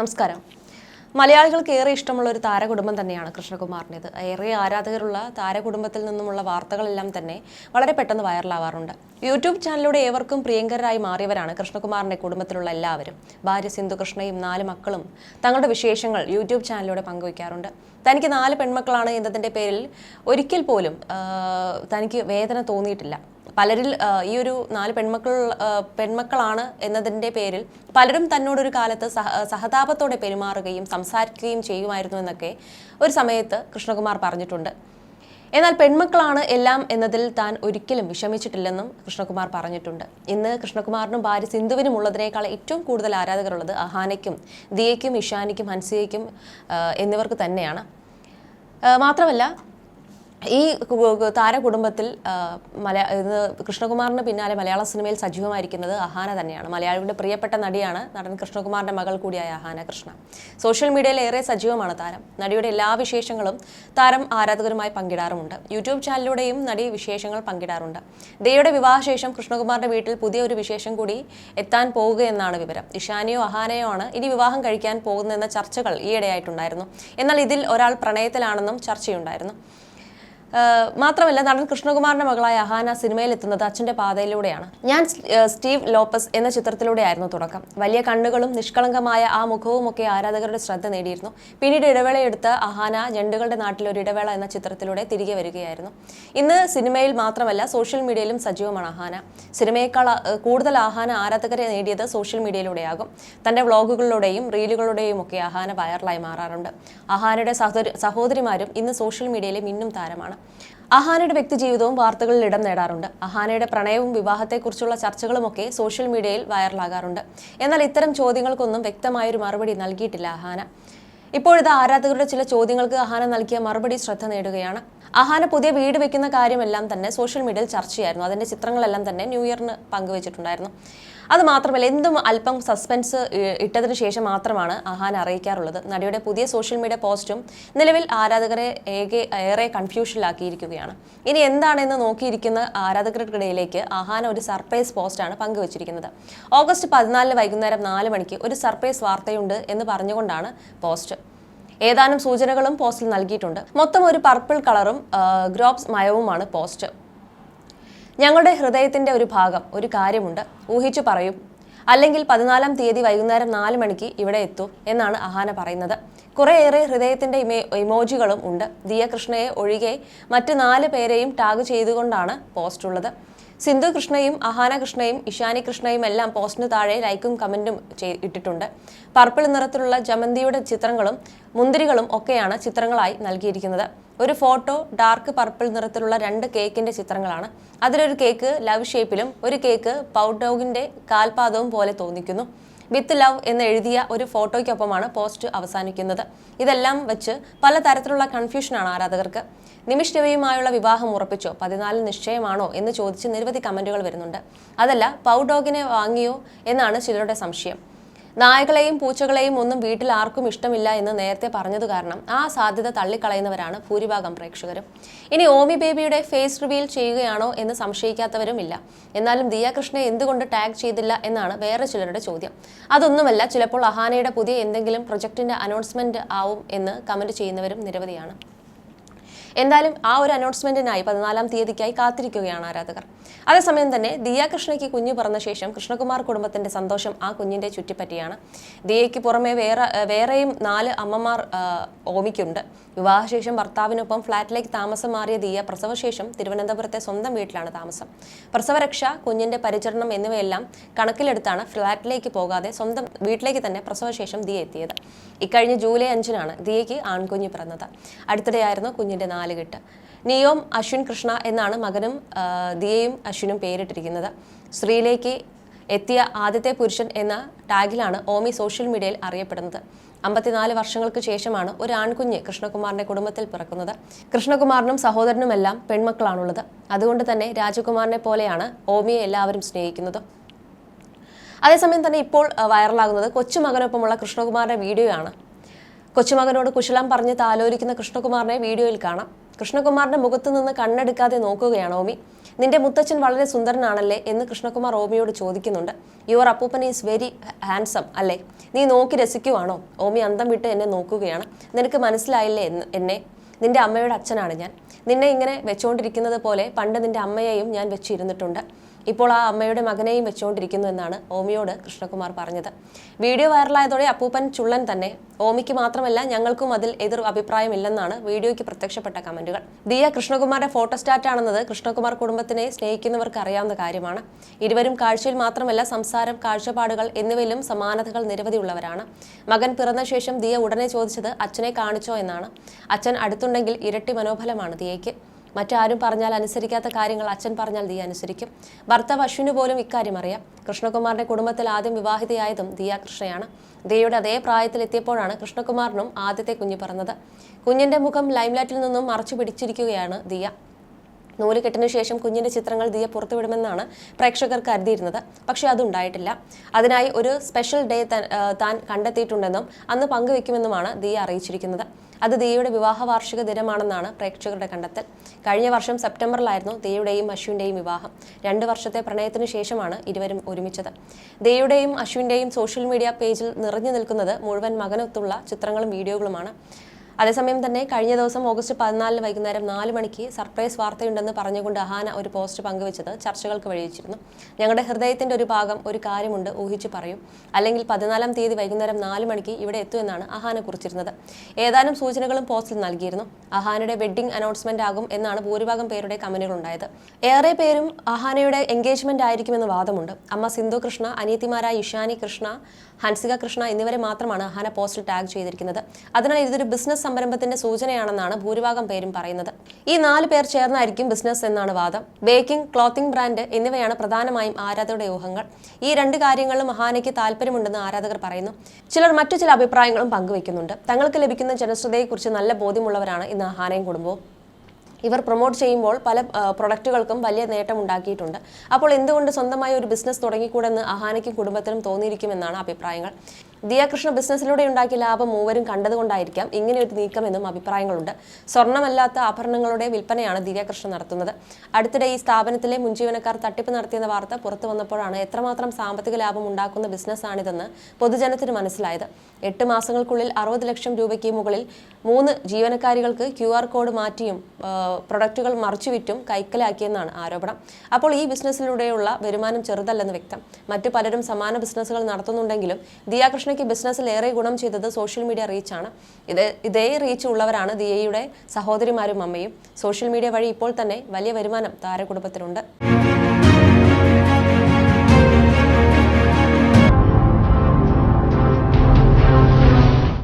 നമസ്കാരം. മലയാളികൾക്ക് ഏറെ ഇഷ്ടമുള്ള ഒരു താരകുടുംബം തന്നെയാണ് കൃഷ്ണകുമാറിന്റെത്. ഏറെ ആരാധകരുള്ള താരകുടുംബത്തിൽ നിന്നുമുള്ള വാർത്തകളെല്ലാം തന്നെ വളരെ പെട്ടെന്ന് വൈറലാവാറുണ്ട്. യൂട്യൂബ് ചാനലിലൂടെ ഏവർക്കും പ്രിയങ്കരായി മാറിയവരാണ് കൃഷ്ണകുമാറിന്റെ കുടുംബത്തിലുള്ള എല്ലാവരും. ഭാര്യ സിന്ധു കൃഷ്ണയും നാല് മക്കളും തങ്ങളുടെ വിശേഷങ്ങൾ യൂട്യൂബ് ചാനലിലൂടെ പങ്കുവയ്ക്കാറുണ്ട്. തനിക്ക് നാല് പെൺമക്കളാണ് എന്നതിന്റെ പേരിൽ ഒരിക്കൽ പോലും തനിക്ക് വേദന തോന്നിയിട്ടില്ല. പലരിൽ ഈ ഒരു നാല് പെൺമക്കൾ പെൺമക്കളാണ് എന്നതിന്റെ പേരിൽ പലരും തന്നോടൊരു കാലത്ത് സഹ സഹതാപത്തോടെ പെരുമാറുകയും സംസാരിക്കുകയും ചെയ്യുമായിരുന്നു എന്നൊക്കെ ഒരു സമയത്ത് കൃഷ്ണകുമാർ പറഞ്ഞിട്ടുണ്ട്. എന്നാൽ പെൺമക്കളാണ് എല്ലാം എന്നതിൽ താൻ ഒരിക്കലും വിഷമിച്ചിട്ടില്ലെന്നും കൃഷ്ണകുമാർ പറഞ്ഞിട്ടുണ്ട്. ഇന്ന് കൃഷ്ണകുമാറിനും ഭാര്യ സിന്ധുവിനും ഉള്ളതിനേക്കാൾ ഏറ്റവും കൂടുതൽ ആരാധകരുള്ളത് അഹാനയ്ക്കും ദിയയ്ക്കും ഇഷാനിക്കും ഹൻസിയയ്ക്കും എന്നിവർക്ക് തന്നെയാണ്. മാത്രമല്ല ഈ താര കുടുംബത്തിൽ താരകുടുംബത്തിൽ മലയാ ഇന്ന് കൃഷ്ണകുമാറിന് പിന്നാലെ മലയാള സിനിമയിൽ സജീവമായിരിക്കുന്നത് അഹാന തന്നെയാണ്. മലയാളികളുടെ പ്രിയപ്പെട്ട നടിയാണ് നടൻ കൃഷ്ണകുമാറിന്റെ മകൾ കൂടിയായ അഹാന കൃഷ്ണ. സോഷ്യൽ മീഡിയയിൽ ഏറെ സജീവമാണ് താരം. നടിയുടെ എല്ലാ വിശേഷങ്ങളും താരം ആരാധകരുമായി പങ്കിടാറുമുണ്ട്. യൂട്യൂബ് ചാനലിലൂടെയും നടി വിശേഷങ്ങൾ പങ്കിടാറുണ്ട്. ദയുടെ വിവാഹശേഷം കൃഷ്ണകുമാറിന്റെ വീട്ടിൽ പുതിയ ഒരു വിശേഷം കൂടി എത്താൻ പോവുകയെന്നാണ് വിവരം. ഇഷാനിയോ അഹാനയോ ആണ് ഇനി വിവാഹം കഴിക്കാൻ പോകുന്നതെന്ന ചർച്ചകൾ ഈയിടെയായിട്ടുണ്ടായിരുന്നു. എന്നാൽ ഇതിൽ ഒരാൾ പ്രണയത്തിലാണെന്നും ചർച്ചയുണ്ടായിരുന്നു. മാത്രമല്ല നടൻ കൃഷ്ണകുമാറിന്റെ മകളായ അഹാന സിനിമയിൽ എത്തുന്നത് അച്ഛന്റെ പാതയിലൂടെയാണ്. ഞാൻ സ്റ്റീവ് ലോപ്പസ് എന്ന ചിത്രത്തിലൂടെയായിരുന്നു തുടക്കം. വലിയ കണ്ണുകളും നിഷ്കളങ്കമായ ആ മുഖവും ഒക്കെ ആരാധകരുടെ ശ്രദ്ധ നേടിയിരുന്നു. പിന്നീട് ഇടവേളയെടുത്ത് അഹാന ഞണ്ടുകളുടെ നാട്ടിൽ ഒരു ഇടവേള എന്ന ചിത്രത്തിലൂടെ തിരികെ വരികയായിരുന്നു. ഇന്ന് സിനിമയിൽ മാത്രമല്ല സോഷ്യൽ മീഡിയയിലും സജീവമാണ് അഹാന. സിനിമയേക്കാൾ കൂടുതൽ അഹാന ആരാധകരെ നേടിയത് സോഷ്യൽ മീഡിയയിലൂടെയാകും. തന്റെ വ്ളോഗുകളിലൂടെയും റീലുകളുടെയും ഒക്കെ അഹാന വൈറലായി മാറാറുണ്ട്. അഹാനയുടെ സഹോദരി സഹോദരിമാരും ഇന്ന് സോഷ്യൽ മീഡിയയിലെ മിന്നും താരമാണ്. അഹാനയുടെ വ്യക്തിജീവിതവും വാർത്തകളിൽ ഇടം നേടാറുണ്ട്. അഹാനയുടെ പ്രണയവും വിവാഹത്തെക്കുറിച്ചുള്ള ചർച്ചകളുമൊക്കെ സോഷ്യൽ മീഡിയയിൽ വൈറലാകാറുണ്ട്. എന്നാൽ ഇത്തരം ചോദ്യങ്ങൾക്കൊന്നും വ്യക്തമായൊരു മറുപടി നൽകിയിട്ടില്ല അഹാന. ഇപ്പോഴത്തെ ആരാധകരുടെ ചില ചോദ്യങ്ങൾക്ക് അഹാന നൽകിയ മറുപടി ശ്രദ്ധ നേടുകയാണ്. അഹാന പുതിയ വീട് വെക്കുന്ന കാര്യമെല്ലാം തന്നെ സോഷ്യൽ മീഡിയയിൽ ചർച്ചയായിരുന്നു. അതിന്റെ ചിത്രങ്ങളെല്ലാം തന്നെ ന്യൂ ഇയറിന് പങ്കുവച്ചിട്ടുണ്ടായിരുന്നു. അത് മാത്രമല്ല എന്തും അല്പം സസ്പെൻസ് ഇട്ടതിന് ശേഷം മാത്രമാണ് അഹാൻ അറിയിക്കാറുള്ളത്. നടിയുടെ പുതിയ സോഷ്യൽ മീഡിയ പോസ്റ്റും നിലവിൽ ആരാധകരെ ഏകെ ഏറെ കൺഫ്യൂഷനിലാക്കിയിരിക്കുകയാണ് ഇനി എന്താണെന്ന് നോക്കിയിരിക്കുന്ന ആരാധകർക്കിടയിലേക്ക് അഹാന ഒരു സർപ്രൈസ് പോസ്റ്റാണ് പങ്കുവച്ചിരിക്കുന്നത്. ഓഗസ്റ്റ് പതിനാലിന് വൈകുന്നേരം നാല് മണിക്ക് ഒരു സർപ്രൈസ് വാർത്തയുണ്ട് എന്ന് പറഞ്ഞുകൊണ്ടാണ് പോസ്റ്റ് ഏതാനും സൂചനകളും പോസ്റ്റിൽ നൽകിയിട്ടുണ്ട്. മൊത്തം ഒരു പർപ്പിൾ കളറും ഗ്രോപ്സ് മയവുമാണ് പോസ്റ്റ് ഞങ്ങളുടെ ഹൃദയത്തിന്റെ ഒരു ഭാഗം ഒരു കാര്യമുണ്ട്. ഊഹിച്ചു പറയും. അല്ലെങ്കിൽ പതിനാലാം തീയതി വൈകുന്നേരം നാല് മണിക്ക് ഇവിടെ എത്തും എന്നാണ് അഹാന പറയുന്നത്. കുറേയേറെ ഹൃദയത്തിന്റെ ഇമേ ഇമോജികളും ഉണ്ട്. ദിയകൃഷ്ണയെ ഒഴികെ മറ്റ് നാല് പേരെയും ടാഗ് ചെയ്തുകൊണ്ടാണ് പോസ്റ്റ് ഉള്ളത്. സിന്ധു കൃഷ്ണയും അഹാന കൃഷ്ണയും ഇഷാനി കൃഷ്ണയും എല്ലാം പോസ്റ്റിന് താഴെ ലൈക്കും കമന്റും ഇട്ടിട്ടുണ്ട്. പർപ്പിൾ നിറത്തിലുള്ള ജമന്തിയുടെ ചിത്രങ്ങളും മുന്തിരികളും ഒക്കെയാണ് ചിത്രങ്ങളായി നൽകിയിരിക്കുന്നത്. ഒരു ഫോട്ടോ ഡാർക്ക് പർപ്പിൾ നിറത്തിലുള്ള രണ്ട് കേക്കിന്റെ ചിത്രങ്ങളാണ്. അതിലൊരു കേക്ക് ലവ് ഷേപ്പിലും ഒരു കേക്ക് പൗഡോഗിന്റെ കാൽപാദവും പോലെ തോന്നിക്കുന്നു. വിത്ത് ലവ് എന്ന് എഴുതിയ ഒരു ഫോട്ടോയ്ക്കൊപ്പമാണ് പോസ്റ്റ് അവസാനിക്കുന്നത്. ഇതെല്ലാം വെച്ച് പലതരത്തിലുള്ള കൺഫ്യൂഷനാണ് ആരാധകർക്ക്. നിമിഷ് രവിയുമായുള്ള വിവാഹം ഉറപ്പിച്ചോ? പതിനാലിൽ നിശ്ചയമാണോ? എന്ന് ചോദിച്ച് നിരവധി കമന്റുകൾ വരുന്നുണ്ട്. അതല്ല പൗഡോഗിനെ വാങ്ങിയോ എന്നാണ് ചിലരുടെ സംശയം. നായകളെയും പൂച്ചകളെയും ഒന്നും വീട്ടിൽ ആർക്കും ഇഷ്ടമില്ല എന്ന് നേരത്തെ പറഞ്ഞത് കാരണം ആ സാധ്യത തള്ളിക്കളയുന്നവരാണ് ഭൂരിഭാഗം പ്രേക്ഷകരും. ഇനി ഓമി ബേബിയുടെ ഫേസ് റിവീൽ ചെയ്യുകയാണോ എന്ന് സംശയിക്കാത്തവരുമില്ല. എന്നാലും ദിയ കൃഷ്ണയെ എന്തുകൊണ്ട് ടാഗ് ചെയ്തില്ല എന്നാണ് വേറെ ചിലരുടെ ചോദ്യം. അതൊന്നുമല്ല ചിലപ്പോൾ അഹാനയുടെ പുതിയ എന്തെങ്കിലും പ്രൊജക്ടിന്റെ അനൗൺസ്മെന്റ് ആവും എന്ന് കമന്റ് ചെയ്യുന്നവരും നിരവധിയാണ്. എന്തായാലും ആ ഒരു അനൗൺസ്മെന്റിനായി പതിനാലാം തീയതിക്കായി കാത്തിരിക്കുകയാണ് ആരാധകർ. അതേസമയം തന്നെ ദിയ കൃഷ്ണയ്ക്ക് കുഞ്ഞു പറഞ്ഞ ശേഷം കൃഷ്ണകുമാർ കുടുംബത്തിന്റെ സന്തോഷം ആ കുഞ്ഞിന്റെ ചുറ്റിപ്പറ്റിയാണ്. ദിയയ്ക്ക് പുറമെ വേറെ വേറെയും നാല് അമ്മമാർ ഓമിക്കുണ്ട്. വിവാഹശേഷം ഭർത്താവിനൊപ്പം ഫ്ളാറ്റിലേക്ക് താമസം മാറിയ ദിയ പ്രസവശേഷം തിരുവനന്തപുരത്തെ സ്വന്തം വീട്ടിലാണ് താമസം. പ്രസവരക്ഷ കുഞ്ഞിന്റെ പരിചരണം എന്നിവയെല്ലാം കണക്കിലെടുത്താണ് ഫ്ളാറ്റിലേക്ക് പോകാതെ സ്വന്തം വീട്ടിലേക്ക് തന്നെ പ്രസവശേഷം ദിയ എത്തിയത്. ഇക്കഴിഞ്ഞ ജൂലൈ അഞ്ചിനാണ് ദിയയ്ക്ക് ആൺകുഞ്ഞ് പിറന്നത്. അടുത്തിടെയായിരുന്നു കുഞ്ഞിന്റെ നാലുകെട്ട് നിയോം അശ്വിൻ കൃഷ്ണ എന്നാണ് മകനും ദിയയും അശ്വിനും പേരിട്ടിരിക്കുന്നത്. സ്ത്രീയിലേക്ക് എത്തിയ ആദ്യത്തെ പുരുഷൻ എന്ന ടാഗിലാണ് ഓമി സോഷ്യൽ മീഡിയയിൽ അറിയപ്പെടുന്നത്. അമ്പത്തിനാല് വർഷങ്ങൾക്ക് ശേഷമാണ് ഒരു ആൺകുഞ്ഞ് കൃഷ്ണകുമാറിന്റെ കുടുംബത്തിൽ പിറക്കുന്നത്. കൃഷ്ണകുമാറിനും സഹോദരനുമെല്ലാം പെൺമക്കളാണുള്ളത്. അതുകൊണ്ട് തന്നെ രാജകുമാറിനെ പോലെയാണ് ഓമിയെ എല്ലാവരും സ്നേഹിക്കുന്നത്. അതേസമയം തന്നെ ഇപ്പോൾ വൈറലാകുന്നത് കൊച്ചുമകനൊപ്പമുള്ള കൃഷ്ണകുമാറിന്റെ വീഡിയോയാണ്. കൊച്ചുമകനോട് കുശലം പറഞ്ഞ് താലോലിക്കുന്ന കൃഷ്ണകുമാറിനെ വീഡിയോയിൽ കാണാം. കൃഷ്ണകുമാറിന്റെ മുഖത്തു നിന്ന് കണ്ണെടുക്കാതെ നോക്കുകയാണ് ഓമി. നിന്റെ മുത്തച്ഛൻ വളരെ സുന്ദരനാണല്ലേ? എന്ന് കൃഷ്ണകുമാർ ഓമിയോട് ചോദിക്കുന്നുണ്ട്. യുവർ അപ്പൂപ്പൻ ഈസ് വെരി ഹാൻസം അല്ലേ? നീ നോക്കി രസിക്കുവാണോ? ഓമി അന്തം വിട്ട് എന്നെ നോക്കുകയാണ്. നിനക്ക് മനസ്സിലായില്ലേ എന്നെ? നിന്റെ അമ്മയുടെ അച്ഛനാണ് ഞാൻ. നിന്നെ ഇങ്ങനെ വെച്ചുകൊണ്ടിരിക്കുന്നത് പോലെ പണ്ട് നിന്റെ അമ്മയെയും ഞാൻ വെച്ചിരുന്നിട്ടുണ്ട്. ഇപ്പോൾ ആ അമ്മയുടെ മകനെയും വെച്ചുകൊണ്ടിരിക്കുന്നു എന്നാണ് ഓമിയോട് കൃഷ്ണകുമാർ പറഞ്ഞത്. വീഡിയോ വൈറലായതോടെ അപ്പൂപ്പൻ ചുള്ളൻ തന്നെ. ഓമിക്ക് മാത്രമല്ല ഞങ്ങൾക്കും അതിൽ എതിർ അഭിപ്രായമില്ലെന്നാണ് വീഡിയോയ്ക്ക് പ്രത്യക്ഷപ്പെട്ട കമന്റുകൾ. ദിയ കൃഷ്ണകുമാറിന്റെ ഫോട്ടോസ്റ്റാറ്റ് ആണെന്നത് കൃഷ്ണകുമാർ കുടുംബത്തിനെ സ്നേഹിക്കുന്നവർക്ക് അറിയാവുന്ന കാര്യമാണ്. ഇരുവരും കാഴ്ചയിൽ മാത്രമല്ല സംസാരം കാഴ്ചപ്പാടുകൾ എന്നിവയിലും സമാനതകൾ നിരവധി ഉള്ളവരാണ്. മകൻ പിറന്ന ശേഷം ദിയ ഉടനെ ചോദിച്ചത് അച്ഛനെ കാണിച്ചോ? എന്നാണ്. അച്ഛൻ അടുത്തുണ്ടെങ്കിൽ ഇരട്ടി മനോബലമാണ് ദിയയ്ക്ക്. മറ്റാരും പറഞ്ഞാൽ അനുസരിക്കാത്ത കാര്യങ്ങൾ അച്ഛൻ പറഞ്ഞാൽ ദിയ അനുസരിക്കും. ഭർത്താവ് അശ്വിന് പോലും ഇക്കാര്യം അറിയാം. കൃഷ്ണകുമാറിന്റെ കുടുംബത്തിൽ ആദ്യം വിവാഹിതയായതും ദിയ കൃഷ്ണയാണ്. ദിയയുടെ അതേ പ്രായത്തിലെത്തിയപ്പോഴാണ് കൃഷ്ണകുമാറിനും ആദ്യത്തെ കുഞ്ഞ് പറഞ്ഞത് കുഞ്ഞിന്റെ മുഖം ലൈംലൈറ്റിൽ നിന്നും മറച്ചു പിടിച്ചിരിക്കുകയാണ് ദിയ. നൂലുകെട്ടിനു ശേഷം കുഞ്ഞിന്റെ ചിത്രങ്ങൾ ദിയ പുറത്തുവിടുമെന്നാണ് പ്രേക്ഷകർ കരുതിയിരുന്നത്. പക്ഷേ അതുണ്ടായിട്ടില്ല. അതിനായി ഒരു സ്പെഷ്യൽ ഡേ താൻ- കണ്ടെത്തിയിട്ടുണ്ടെന്നും അന്ന് പങ്കുവെക്കുമെന്നുമാണ് ദിയ അറിയിച്ചിരിക്കുന്നത്. അത് ദിയയുടെ വിവാഹ വാർഷിക ദിനമാണെന്നാണ് പ്രേക്ഷകരുടെ കണ്ടെത്തൽ. കഴിഞ്ഞ വർഷം സെപ്റ്റംബറിലായിരുന്നു ദിയയുടെയും അശ്വിന്റെയും വിവാഹം. രണ്ട് വർഷത്തെ പ്രണയത്തിന് ശേഷമാണ് ഇരുവരും ഒരുമിച്ചത്. ദിയയുടെയും അശ്വിന്റെയും സോഷ്യൽ മീഡിയ പേജിൽ നിറഞ്ഞു നിൽക്കുന്നത് മുഴുവൻ മകനൊത്തുള്ള ചിത്രങ്ങളും വീഡിയോകളുമാണ്. അതേസമയം തന്നെ കഴിഞ്ഞ ദിവസം ഓഗസ്റ്റ് പതിനാലിന് വൈകുന്നേരം നാല് മണിക്ക് സർപ്രൈസ് വാർത്തയുണ്ടെന്ന് പറഞ്ഞുകൊണ്ട് അഹാന ഒരു പോസ്റ്റ് പങ്കുവച്ചത് ചർച്ചകൾക്ക് വഴിവെച്ചിരുന്നു. ഞങ്ങളുടെ ഹൃദയത്തിന്റെ ഒരു ഭാഗം ഒരു കാര്യമുണ്ട് ഊഹിച്ചു പറയും. അല്ലെങ്കിൽ പതിനാലാം തീയതി വൈകുന്നേരം നാല് മണിക്ക് ഇവിടെ എത്തുമെന്നാണ് അഹാന കുറിച്ചിരുന്നത്. ഏതാനും സൂചനകളും പോസ്റ്റിൽ നൽകിയിരുന്നു. അഹാനയുടെ വെഡ്ഡിംഗ് അനൗൺസ്മെന്റ് ആകും എന്നാണ് ഭൂരിഭാഗം പേരുടെ കമന്റുകൾ ഉണ്ടായത് ഏറെ പേരും അഹാനയുടെ എൻഗേജ്മെന്റ് ആയിരിക്കുമെന്ന് വാദമുണ്ട്. അമ്മ സിന്ധു കൃഷ്ണ അനിയത്തിമാരായ ഇഷാനി കൃഷ്ണ ഹൻസിക കൃഷ്ണ എന്നിവരെ മാത്രമാണ് അഹാന പോസ്റ്റിൽ ടാഗ് ചെയ്തിരിക്കുന്നത്. അതിനാൽ ഇതൊരു ബിസിനസ് സംരംഭത്തിന്റെ സൂചനയാണെന്നാണ് ഭൂരിഭാഗം പേരും പറയുന്നത്. ഈ നാല് പേർ ചേർന്നായിരിക്കും ബിസിനസ് എന്നാണ് വാദം. ബേക്കിംഗ് ക്ലോത്തിംഗ് ബ്രാൻഡ് എന്നിവയാണ് പ്രധാനമായും ആരാധകരുടെ ഊഹങ്ങൾ. ഈ രണ്ട് കാര്യങ്ങളിലും മഹാനയ്ക്ക് താല്പര്യമുണ്ടെന്ന് ആരാധകർ പറയുന്നു. ചിലർ മറ്റു ചില അഭിപ്രായങ്ങളും പങ്കുവെക്കുന്നുണ്ട് തങ്ങൾക്ക് ലഭിക്കുന്ന ജനശ്രദ്ധയെക്കുറിച്ച് നല്ല ബോധ്യമുള്ളവരാണ് ഇന്ന് അഹാനയും കുടുംബവും. ഇവർ പ്രൊമോട്ട് ചെയ്യുമ്പോൾ പല പ്രൊഡക്റ്റുകൾക്കും വലിയ നേട്ടം ഉണ്ടാക്കിയിട്ടുണ്ട് അപ്പോൾ എന്തുകൊണ്ട് സ്വന്തമായി ഒരു ബിസിനസ് തുടങ്ങിക്കൂടെന്ന് അഹാനയ്ക്കും കുടുംബത്തിനും തോന്നിയിരിക്കുമെന്നാണ് അഭിപ്രായങ്ങൾ. ദിയാകൃഷ്ണ ബിസിനസ്സിലൂടെ ഉണ്ടാക്കിയ ലാഭം മൂവരും കണ്ടതുകൊണ്ടായിരിക്കാം ഇങ്ങനെ ഒരു നീക്കമെന്നും അഭിപ്രായങ്ങളുണ്ട്. സ്വർണമല്ലാത്ത ആഭരണങ്ങളുടെ വിൽപ്പനയാണ് ദിവ്യകൃഷ്ണ നടത്തുന്നത്. അടുത്തിടെ ഈ സ്ഥാപനത്തിലെ മുൻ ജീവനക്കാർ തട്ടിപ്പ് നടത്തിയെന്ന വാർത്ത പുറത്തു വന്നപ്പോഴാണ് എത്രമാത്രം സാമ്പത്തിക ലാഭം ഉണ്ടാക്കുന്ന ബിസിനസ്സാണിതെന്ന് പൊതുജനത്തിന് മനസ്സിലായത്. എട്ട് മാസങ്ങൾക്കുള്ളിൽ അറുപത് ലക്ഷം രൂപയ്ക്ക് മുകളിൽ മൂന്ന് ജീവനക്കാരികൾക്ക് ക്യു കോഡ് മാറ്റിയും പ്രൊഡക്റ്റുകൾ പ്രൊഡക്റ്റുകൾ മറിച്ചുവിറ്റും കൈക്കലാക്കിയെന്നാണ് ആരോപണം. അപ്പോൾ ഈ ബിസിനസ്സിലൂടെയുള്ള വരുമാനം ചെറുതല്ലെന്ന് വ്യക്തം. മറ്റു പലരും സമാന ബിസിനസ്സുകൾ നടത്തുന്നുണ്ടെങ്കിലും ദിയാകൃഷ്ണയ്ക്ക് ബിസിനസ്സിൽ ഏറെ ഗുണം ചെയ്തത് സോഷ്യൽ മീഡിയ റീച്ചാണ് ഇത് ഇതേ റീച്ച് ഉള്ളവരാണ് ദിയയുടെ സഹോദരിമാരും അമ്മയും. സോഷ്യൽ മീഡിയ വഴി ഇപ്പോൾ തന്നെ വലിയ വരുമാനം താരകുടുംബത്തിനുണ്ട്